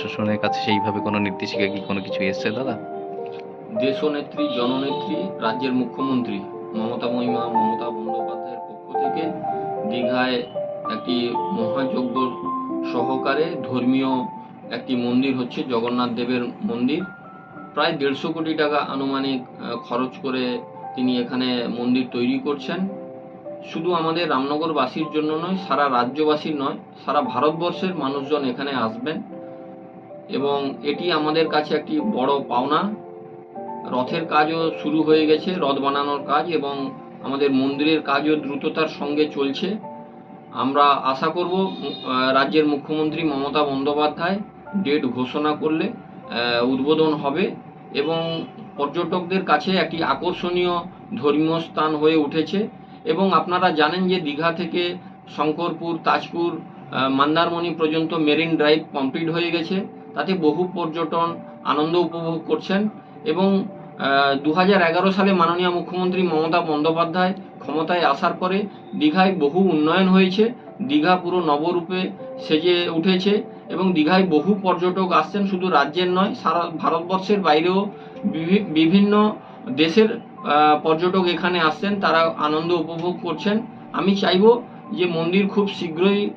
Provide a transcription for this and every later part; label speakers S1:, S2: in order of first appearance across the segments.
S1: প্রশাসনের কাছে সেইভাবে কোনো নির্দেশিকা কি কোনো কিছু এসছে, দাদা?
S2: দেশনেত্রী জননেত্রী, রাজ্যের মুখ্যমন্ত্রী মমতা মহিমা, মমতা বন্দ্যোপাধ্যায়ের পক্ষ থেকে দীঘায় একটি মহাযজ্ঞ সহকারে ধর্মীয় একটি মন্দির হচ্ছে জগন্নাথ দেবের মন্দির। প্রায় দেড়শো কোটি টাকা আনুমানিক খরচ করে তিনি এখানে মন্দির তৈরি করছেন। শুধু আমাদের রামনগরবাসীর জন্য নয়, সারা রাজ্যবাসীর নয়, সারা ভারতবর্ষের মানুষজন এখানে আসবেন। এবং এটি আমাদের কাছে একটি বড় পাওনা। রথের কাজও শুরু হয়ে গেছে, রথ বানানোর কাজ এবং আমাদের মন্দিরের কাজও দ্রুততার সঙ্গে চলছে। আমরা আশা করব রাজ্যের মুখ্যমন্ত্রী মমতা বন্দ্যোপাধ্যায় ডেট ঘোষণা করলে উদ্বোধন হবে এবং পর্যটকদের কাছে একটি আকর্ষণীয় ধর্মীয় স্থান হয়ে উঠেছে। এবং আপনারা জানেন যে দীঘা থেকে শঙ্করপুর, তাজপুর মন্দারমণি পর্যন্ত মেরিন ড্রাইভ কমপ্লিট হয়ে গেছে। তাতে বহু পর্যটন আনন্দ উপভোগ করছেন এবং দু হাজার এগারো সালে মাননীয় মুখ্যমন্ত্রী মমতা বন্দ্যোপাধ্যায় ক্ষমতায় আসার পরে দীঘায় বহু উন্নয়ন হয়েছে। দীঘা পুরো নবরূপে সেজে উঠেছে এবং দীঘায় বহু পর্যটক আসছেন শুধু রাজ্যের নয়, সারা ভারতবর্ষের বাইরেও বিভি- বিভিন্ন দেশের পর্যটক এখানে আসছেন, তারা আনন্দ উপভোগ করছেন। আমি চাইব যে মন্দির খুব শীঘ্রই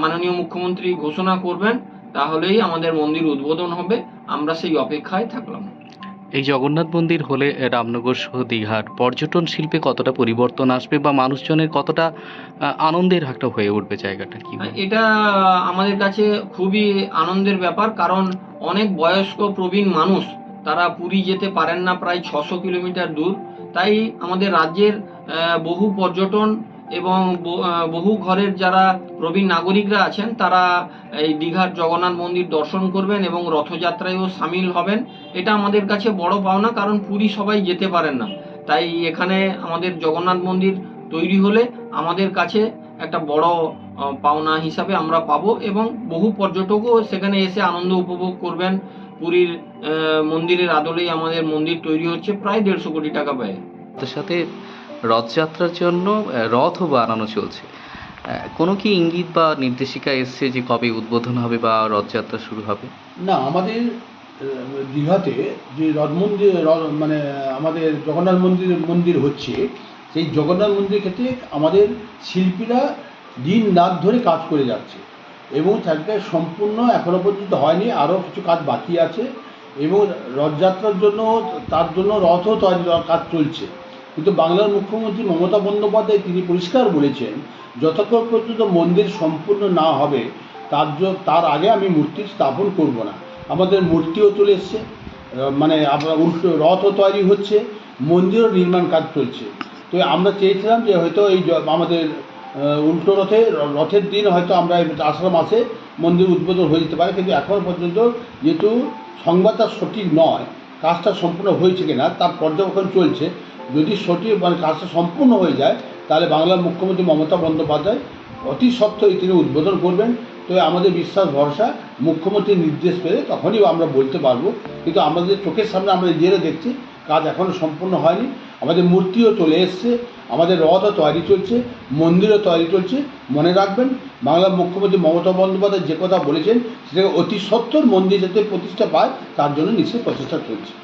S2: মাননীয় মুখ্যমন্ত্রী ঘোষণা করবেন। তাহলেই আমাদের মন্দির উদ্বোধন হবে। আমরা সেই অপেক্ষায় থাকলাম।
S1: এই জগন্নাথ মন্দির হলে রামনগর সহ দীঘার পর্যটন শিল্পে কতটা পরিবর্তন আসবে বা মানুষজনের কতটা আনন্দের একটা হয়ে উঠবে জায়গাটা কি
S2: এটা আমাদের কাছে খুবই আনন্দের ব্যাপার কারণ অনেক বয়স্ক প্রবীণ মানুষ তারা পুরী যেতে পারেন না প্রায় ছশো কিলোমিটার দূর। তাই আমাদের রাজ্যের বহু পর্যটন এবং বহু ঘরের যারা প্রবীণ নাগরিকরা আছেন, তারা এই দীঘার জগন্নাথ মন্দির দর্শন করবেন এবং রথযাত্রায়ও সামিল হবেন। এটা আমাদের কাছে বড় পাওনা, কারণ পুরী সবাই যেতে পারেন না। তাই এখানে আমাদের জগন্নাথ মন্দির তৈরি হলে আমাদের কাছে একটা বড় পাওনা হিসাবে আমরা পাবো এবং বহু পর্যটকও সেখানে এসে আনন্দ উপভোগ করবেন। পুরীর মন্দিরের আদলেই আমাদের মন্দির তৈরি হচ্ছে প্রায় দেড়শো কোটি টাকা ব্যয়।
S1: তার সাথে রথযাত্রার জন্য রথও বানানো চলছে। কোনো কি ইঙ্গিত বা নির্দেশিকা এসছে যে কবে উদ্বোধন হবে বা রথযাত্রা শুরু হবে?
S3: না, আমাদের দীঘাতে যে রথ মন্দির মানে আমাদের জগন্নাথ মন্দির মন্দির হচ্ছে, সেই জগন্নাথ মন্দিরের ক্ষেত্রে আমাদের শিল্পীরা দিন রাত ধরে কাজ করে যাচ্ছে এবং তাকে সম্পূর্ণ এখনও পর্যন্ত হয়নি, আরও কিছু কাজ বাকি আছে এবং রথযাত্রার জন্য, তার জন্য রথও তৈরি, কাজ চলছে। কিন্তু বাংলার মুখ্যমন্ত্রী মমতা বন্দ্যোপাধ্যায় তিনি পরিষ্কার বলেছেন যতক্ষণ পর্যন্ত মন্দির সম্পূর্ণ না হবে, তার তার আগে আমি মূর্তি স্থাপন করব না। আমাদের মূর্তিও চলে এসছে মানে আমরা উল্টো রথও তৈরি হচ্ছে, মন্দিরও নির্মাণ কাজ চলছে। তো আমরা চেয়েছিলাম যে হয়তো এই আমাদের উল্টো রথে, রথের দিন হয়তো আমরা আষাঢ় মাসে মন্দির উদ্বোধন হয়ে যেতে পারে, কিন্তু এখনও পর্যন্ত যেহেতু সংবাদটা সঠিক নয় কাজটা সম্পূর্ণ হয়েছে কিনা, তার পর্যবেক্ষণ চলছে। যদি সঠিক মানে কাজটা সম্পূর্ণ হয়ে যায়, তাহলে বাংলার মুখ্যমন্ত্রী মমতা বন্দ্যোপাধ্যায় অতি সত্ত্বই তিনি উদ্বোধন করবেন। তো আমাদের বিশ্বাস, ভরসা, মুখ্যমন্ত্রীর নির্দেশ পেলে তখনই আমরা বলতে পারব। কিন্তু আমাদের চোখের সামনে আমরা নিজেরা দেখছি, কাজ এখনও সম্পূর্ণ হয়নি। আমাদের মূর্তিও চলে এসছে, আমাদের রথও তৈরি চলছে, মন্দিরও তৈরি চলছে, মনে রাখবেন বাংলার মুখ্যমন্ত্রী মমতা বন্দ্যোপাধ্যায় যে কথা বলেছেন, সেটাকে অতি সত্তর মন্দির যাতে প্রতিষ্ঠা পায়, তার জন্য নিশ্চয়ই প্রচেষ্টা চলছে।